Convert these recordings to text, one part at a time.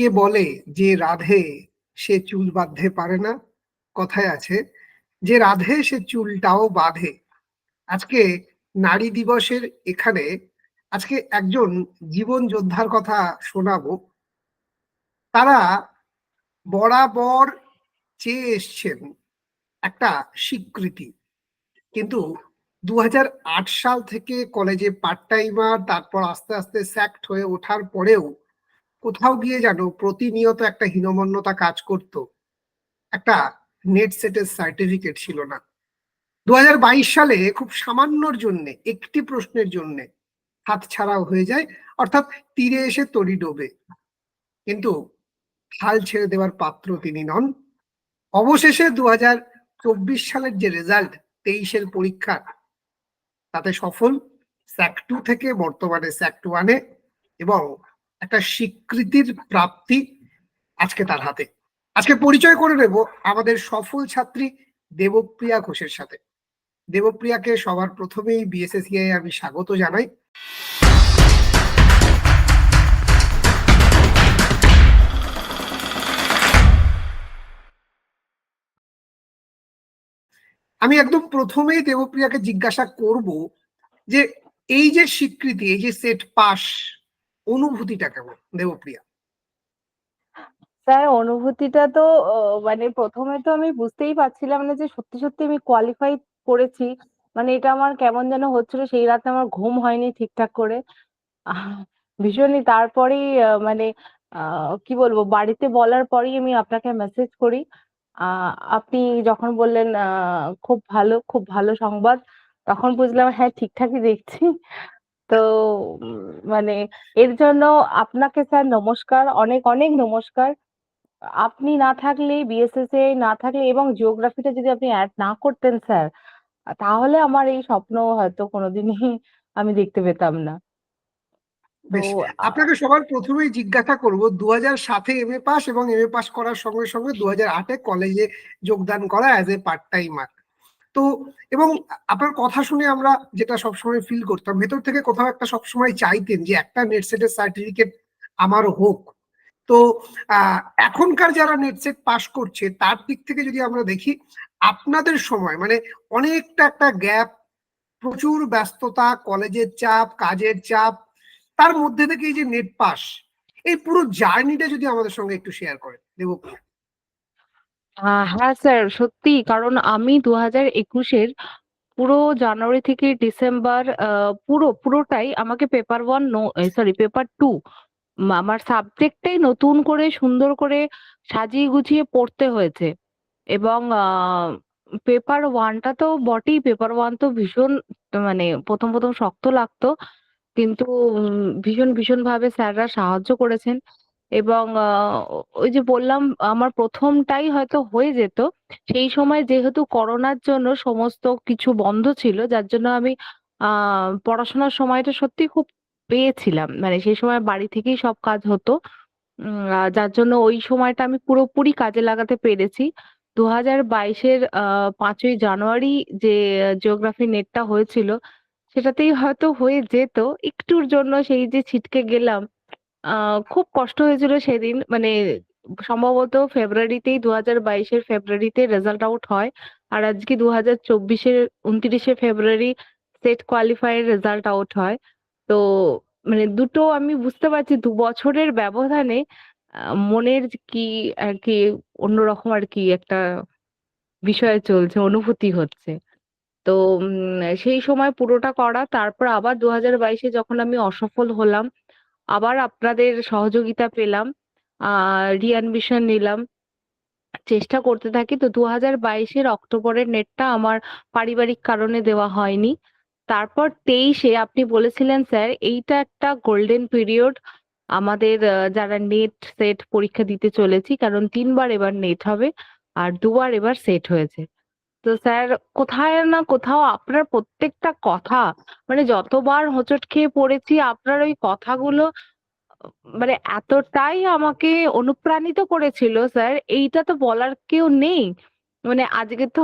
কে বলে যে রাধে সে চুল বাঁধতে পারে না? কথায় আছে, যে রাধে সে চুলটাও বাঁধে। আজকে নারী দিবসের এখানে আজকে একজন জীবন যোদ্ধার কথা শোনাবো। তারা বরাবর চেয়ে এসছেন একটা স্বীকৃতি। কিন্তু দু হাজার আট সাল থেকে কলেজে পার্ট টাইমার তারপর আস্তে আস্তে স্যাক্ট হয়ে ওঠার পরেও কোথাও গিয়ে যেন প্রতিনিয়ত একটা হীনমন্যতা কাজ করত। একটা নেট সেটের সার্টিফিকেট ছিল না। দু হাজার বাইশ সালে খুব সামান্যর জন্য, একটি প্রশ্নের জন্য হাত ছাড়াও হয়ে যায়, অর্থাৎ তীরে এসে তরি ডোবে। কিন্তু হাল ছেড়ে দেওয়ার পাত্র তিনি নন। অবশেষে দু চব্বিশ সালের যে রেজাল্ট তেইশের পরীক্ষা, তাতে সফল স্যাক টু থেকে বর্তমানে স্যাক টু ওয়ানে এবং একটা স্বীকৃতির প্রাপ্তি আজকে তার হাতে। আজকে পরিচয় করে নেব আমাদের সফল ছাত্রী দেবপ্রিয়া ঘোষের সাথে। দেবপ্রিয়াকে সবার প্রথমেই বিএসএসিআই আমি স্বাগত জানাই। আমি একদম প্রথমেই দেবপ্রিয়াকে জিজ্ঞাসা করব যে এই যে স্বীকৃতি, এই যে সেট পাস অনুভূতিটা কেমন? দেবপ্রিয়া। স্যার, অনুভূতিটা তো মানে প্রথমে তো আমি বুঝতেই পারছিলাম না যে সত্যি সত্যি আমি কোয়ালিফাই করেছি। মানে এটা আমার কেমন যেন হচ্ছিল, সেই রাতে আমার ঘুম হয়নি ঠিকঠাক করে। ভীষণই তারপরেই মানে কি বলব, বাড়িতে বলার পরেই আমি আপনাকে মেসেজ করি। আপনি যখন বললেন খুব ভালো খুব ভালো সংবাদ, তখন বুঝলাম হ্যাঁ ঠিকঠাকই দেখছি। তো মানে এর জন্য আপনাকে স্যার নমস্কার অনেক অনেক নমস্কার। আপনি না থাকলে বিএসএসএ না থাকলে এবং জিওগ্রাফিটা যদি আপনি অ্যাড না করতেন স্যার তাহলে আমার এই স্বপ্ন হয়তো কোনোদিনই আমি দেখতে পেতাম না। আপনাকে সবার প্রথমেই জিজ্ঞাসা করব দু হাজার সাতে এম এ পাস এবং এম এ পাস করার সঙ্গে সঙ্গে দু হাজার আটে কলেজে যোগদান করা অ্যাজ এ পার্ট টাইমার তো, এবং আপনার কথা শুনে আমরা যেটা সবসময় ফিল করতাম, ভেতর থেকে কোথাও একটা সবসময় চাইতেন যে একটা নেট সেটের সার্টিফিকেট আমার হোক। তো এখনকার যারা নেট সেট পাস করছে, তার দিক থেকে যদি আমরা দেখি, আপনাদের সময় মানে অনেকটা একটা গ্যাপ প্রচুর ব্যস্ততা, কলেজের চাপ, কাজের চাপ, তার মধ্যে থেকে এই যে নেট পাস এই পুরো জার্নিটা যদি আমাদের সঙ্গে একটু শেয়ার করেন, দেবপ্রিয়া। হ্যাঁ স্যার সত্যি কারণ আমি দু হাজার একুশের পুরো জানুয়ারি থেকে ডিসেম্বর পুরো, পুরোটাই আমাকে paper one no sorry, paper two আমার সাবজেক্টটাই নতুন করে, সুন্দর করে সাজিয়ে গুছিয়ে পড়তে হয়েছে। এবং পেপার ওয়ানটা তো বটেই, পেপার ওয়ান তো ভীষণ মানে প্রথম প্রথম শক্ত লাগতো। কিন্তু ভীষণ ভীষণ ভাবে স্যাররা সাহায্য করেছেন। এবং ওই যে বললাম, আমার প্রথমটাই হয়তো হয়ে যেত। সেই সময় যেহেতু করোনার জন্য সমস্ত কিছু বন্ধ ছিল, যার জন্য আমি পড়াশোনার সময়টা সত্যি খুব পেয়েছিলাম। মানে সেই সময় বাড়ি থেকেই সব কাজ হতো। যার জন্য ওই সময়টা আমি পুরোপুরি কাজে লাগাতে পেরেছি। দু হাজার বাইশের পাঁচই জানুয়ারি যে জিওগ্রাফি নেটটা হয়েছিল, সেটাতেই হয়তো হয়ে যেত। একটুর জন্য সেই যে ছিটকে গেলাম খুব কষ্ট হয়েছিল সেদিন। মানে সম্ভবত ফেব্রুয়ারিতেই দু হাজার বাইশের ফেব্রুয়ারিতে রেজাল্ট আউট হয়। আর আজকে দু হাজার চব্বিশের উনত্রিশে ফেব্রুয়ারি সেট কোয়ালিফাইয়ের রেজাল্ট আউট হয়। তো মানে দুটো আমি বুঝতে পারছি দু বছরের ব্যবধানে মনের কি আর কি অন্যরকম আর কি একটা বিষয় চলছে, অনুভূতি হচ্ছে। তো সেই সময় পুরোটা করা, তারপর আবার দু হাজার বাইশে যখন আমি অসফল হলাম আবার আপনাদের সহযোগিতা পেলাম, আহ রিঅ্যাডমিশন নিলাম। চেষ্টা করতে থাকি, তো দু হাজার বাইশের অক্টোবরের নেটটা আমার পারিবারিক কারণে দেওয়া হয়নি। তারপর তেইশে আপনি বলেছিলেন, স্যার, এইটা একটা গোল্ডেন পিরিয়ড আমাদের যারা নেট সেট পরীক্ষা দিতে চলেছি, কারণ তিনবার এবার নেট হবে, আর দুবার এবার সেট হয়েছে। তো স্যার, কোথায় না কোথাও আপনার প্রত্যেকটা কথা মানে যতবার হোঁচট খেয়ে পড়েছি, আপনার ওই কথাগুলো মানে এতটাই আমাকে অনুপ্রাণিত করেছিল স্যার। এইটা তো বলার কেউ নেই। মানে আজকে তো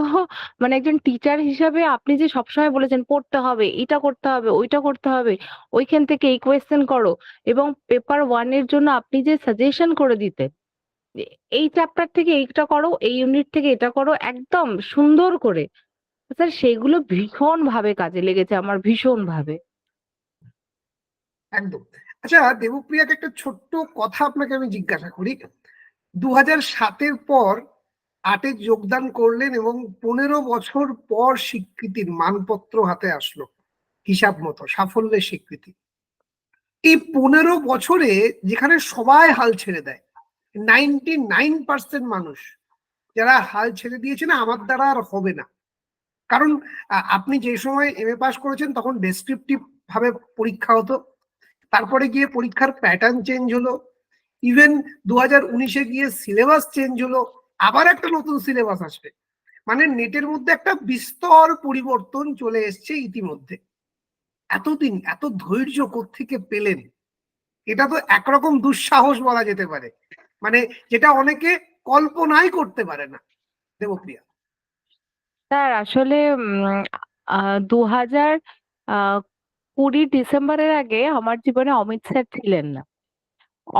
মানে একজন টিচার হিসাবে আপনি যে সবসময় বলেছেন, পড়তে হবে এটা করতে হবে, ওইটা করতে হবে, ওইখান থেকে এই কোয়েশ্চেন করো। এবং পেপার ওয়ানের জন্য আপনি যে সাজেশন করে দিতেন এই চ্যাপ্টার থেকে এইটা করো, এই ইউনিট থেকে এটা করো, একদম সুন্দর করে। স্যার, সেগুলো ভীষণ ভাবে কাজে লেগেছে আমার ভীষণ ভাবে একদম। আচ্ছা দেবপ্রিয়াকে একটা ছোট্ট কথা আপনাকে আমি জিজ্ঞাসা করি। দু সাতের পর আটে যোগদান করলেন এবং পনেরো বছর পর স্বীকৃতির মানপত্র হাতে আসলো, হিসাব মতো, সাফল্যের স্বীকৃতি। এই পনেরো বছরে যেখানে সবাই হাল ছেড়ে দেয় নাইনটি নাইন পার্সেন্ট মানুষ যারা হাল ছেড়ে দিয়েছে না, আমার দ্বারা আর হবে না। কারণ আপনি যে সময় এম এ পাস করেছেন, তখন ডেসক্রিপটিভ ভাবে পরীক্ষা হতো। তারপরে গিয়ে পরীক্ষার প্যাটার্ন চেঞ্জ হলো। ইভেন দু হাজার উনিশে গিয়ে সিলেবাস চেঞ্জ হলো। আবার একটা নতুন সিলেবাস আসবে। মানে নেটের মধ্যে একটা বিস্তর পরিবর্তন চলে এসছে ইতিমধ্যে। এতদিন, এত ধৈর্য থেকে পেলেন? এটা তো একরকম দুঃসাহস বলা যেতে পারে। মানে যেটা অনেকে কল্পনাই করতে পারে না, দেবপ্রিয়া। স্যার, আসলে দু হাজার কুড়ি ডিসেম্বরের আগে আমার জীবনে অমিত স্যার ছিলেন না।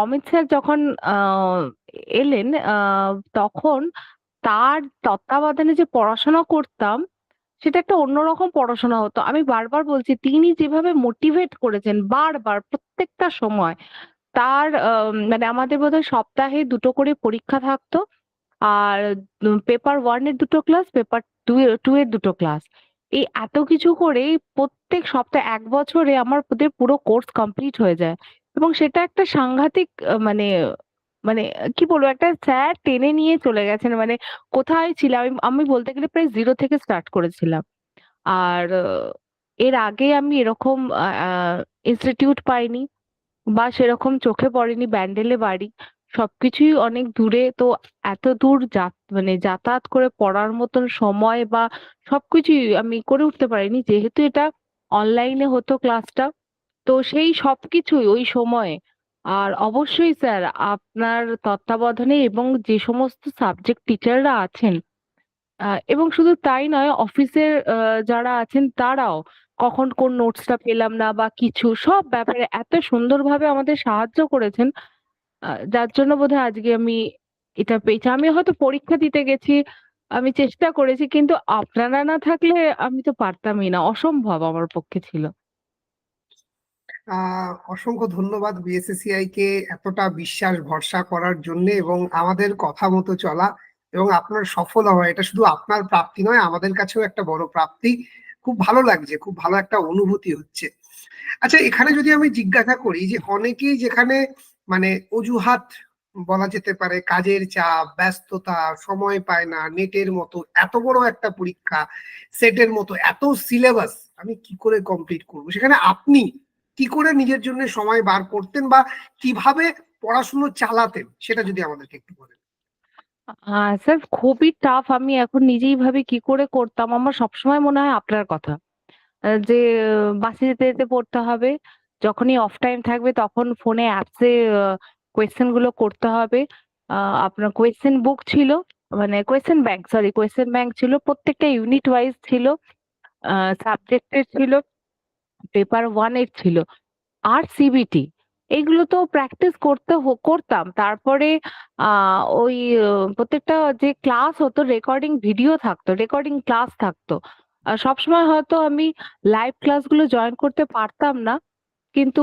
অমিত স্যার যখন এলেন তখন তার তত্ত্বাবধানে যে পড়াশোনা করতাম, সেটা একটা অন্যরকম পড়াশোনা হতো। আমি বারবার বলছি, তিনি যেভাবে মোটিভেট করেছেন বারবার, প্রত্যেকটা সময় তার মানে আমাদের বোধহয় সপ্তাহে দুটো করে পরীক্ষা থাকতো। আর পেপার ওয়ানের দুটো ক্লাস পেপার টু টু এর দুটো ক্লাস এই এত কিছু করে প্রত্যেক সপ্তাহে এক বছরে আমার ওদের পুরো কোর্স কমপ্লিট হয়ে যায়। এবং সেটা একটা সাংঘাতিক মানে মানে কি বলব, একটা স্যার টেনে নিয়ে চলে গেছেন। মানে কোথায় ছিলাম? আমি বলতে গেলে প্রায় জিরো থেকে স্টার্ট করেছিলাম। আর, এর আগে আমি এরকম ইনস্টিটিউট পাইনি। বা সেরকম চোখে পড়েনি, ব্যান্ডেলে বাড়ি, সবকিছুই অনেক দূরে। তো এত দূর মানে যাতায়াত করে পড়ার মতন সময় বা সবকিছুই আমি করে উঠতে পারিনি। যেহেতু এটা অনলাইনে হতো ক্লাসটা তো সেই সবকিছুই ওই সময়ে। আর অবশ্যই স্যার আপনার তত্ত্বাবধানে এবং যে সমস্ত সাবজেক্ট টিচাররা আছেন এবং শুধু তাই নয় অফিসের যারা আছেন, তারাও কখন কোন নোটসটা পেলাম না বা কিছু, সব ব্যাপারে এত সুন্দরভাবে আমাদের সাহায্য করেছেন। যার জন্য বোধহয় আজকে আমি এটা পেয়েছি। আমি হয়তো পরীক্ষা দিতে গেছি, আমি চেষ্টা করেছি, কিন্তু আপনারা না থাকলে আমি তো পারতামই না। অসম্ভব আমার পক্ষে ছিল। অসংখ্য ধন্যবাদ বিএসএসিআই কে এতটা বিশ্বাস, ভরসা করার জন্য এবং আমাদের কথা মতো চলা এবং আপনার সফল হওয়া। এটা শুধু আপনার প্রাপ্তি নয়, আমাদের কাছেও একটা বড় প্রাপ্তি। খুব ভালো লাগছে, খুব ভালো একটা অনুভূতি হচ্ছে। আচ্ছা এখানে যদি আমি জিজ্ঞাসা করি যে অনেকেই যেখানে মানে অজুহাত বলা যেতে পারে, কাজের চাপ, ব্যস্ততা, সময় পায় না, নেটের মতো, এত বড় একটা পরীক্ষা, সেটের মতো, এত সিলেবাস আমি কি করে কমপ্লিট করব? সেখানে আপনি কি করে নিজের জন্য সময় বার করতেন বা কীভাবে পড়াশুনো চালাতেন? সেটা যদি আমাদেরকে একটু বলেন। স্যার, খুবই টাফ আমি এখন নিজেই ভাবি কি করে করতাম। আমার সবসময় মনে হয় আপনার কথা। যে, বাসে যেতে যেতে পড়তে হবে। যখনই অফ টাইম থাকবে তখন ফোনে অ্যাপসে কোয়েশ্চেনগুলো করতে হবে। আপনার কোয়েশ্চেন বুক ছিল মানে question bank sorry question bank ছিল। প্রত্যেকটা ইউনিট ওয়াইজ ছিল। সাবজেক্টের ছিল। পেপার ওয়ানের ছিল। আর সিবিটি এগুলো তো প্র্যাকটিস করতে করতাম। তারপরে ওই প্রত্যেকটা যে ক্লাস হতো রেকর্ডিং ভিডিও থাকতো রেকর্ডিং ক্লাস থাকতো। সবসময় হয়তো আমি লাইভ ক্লাসগুলো জয়েন করতে পারতাম না। কিন্তু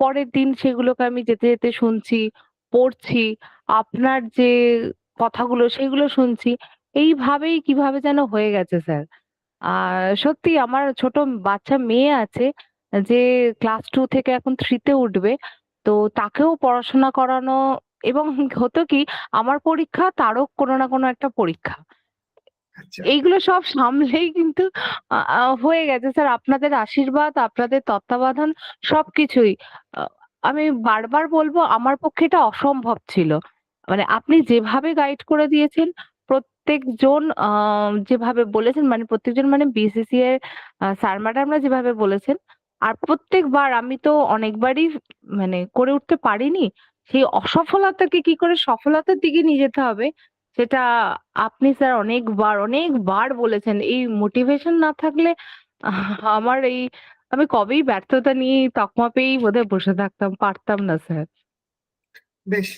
পরের দিন সেগুলোকে আমি যেতে যেতে শুনছি, পড়ছি, আপনার যে কথাগুলো সেগুলো শুনছি, এইভাবেই কীভাবে যেন হয়ে গেছে, স্যার। আর সত্যি আমার ছোট বাচ্চা মেয়ে আছে যে ক্লাস টু থেকে এখন থ্রিতে উঠবে তো তাকেও পড়াশোনা করানো এবং হতো কি আমার পরীক্ষা তারও কোনো না কোনো একটা পরীক্ষা। আচ্ছা। এইগুলো সব সামলেই কিন্তু হয়ে গেছে। স্যার আপনাদের আশীর্বাদ আপনাদের তত্ত্বাবধান সবকিছুই আমি বারবার বলব আমার পক্ষে এটা অসম্ভব ছিল। মানে আপনি যেভাবে গাইড করে দিয়েছেন প্রত্যেকজন আহ, যেভাবে বলেছেন মানে প্রত্যেকজন মানে বিসিসি এর স্যার ম্যাডামরা যেভাবে বলেছেন আর প্রত্যেকবার আমি তো অনেকবারই মানে করে উঠতে পারিনি, সেই অসফলতাকে কি করে সফলতার দিকে নিয়ে যেতে হবে, সেটা আপনি স্যার অনেকবার অনেকবার বলেছেন। এই মোটিভেশন না থাকলে আমার এই, আমি কবেই ব্যর্থতা নিয়ে তকমা পেয়েই বোধহয় বসে থাকতাম, পারতাম না স্যার। বেশ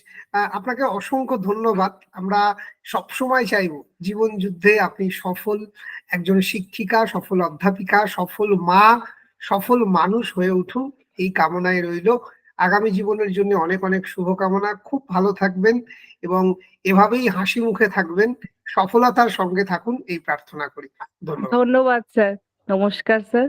আপনাকে অসংখ্য ধন্যবাদ। আমরা সবসময় চাইব জীবন যুদ্ধে আপনি সফল একজন শিক্ষিকা, সফল অধ্যাপিকা, সফল মা সফল মানুষ হয়ে উঠুন এই কামনায় রইল। আগামী জীবনের জন্য অনেক অনেক শুভকামনা। খুব ভালো থাকবেন এবং এভাবেই হাসি মুখে থাকবেন। সফলতার সঙ্গে থাকুন, এই প্রার্থনা করি। ধন্যবাদ। ধন্যবাদ, স্যার। নমস্কার, স্যার।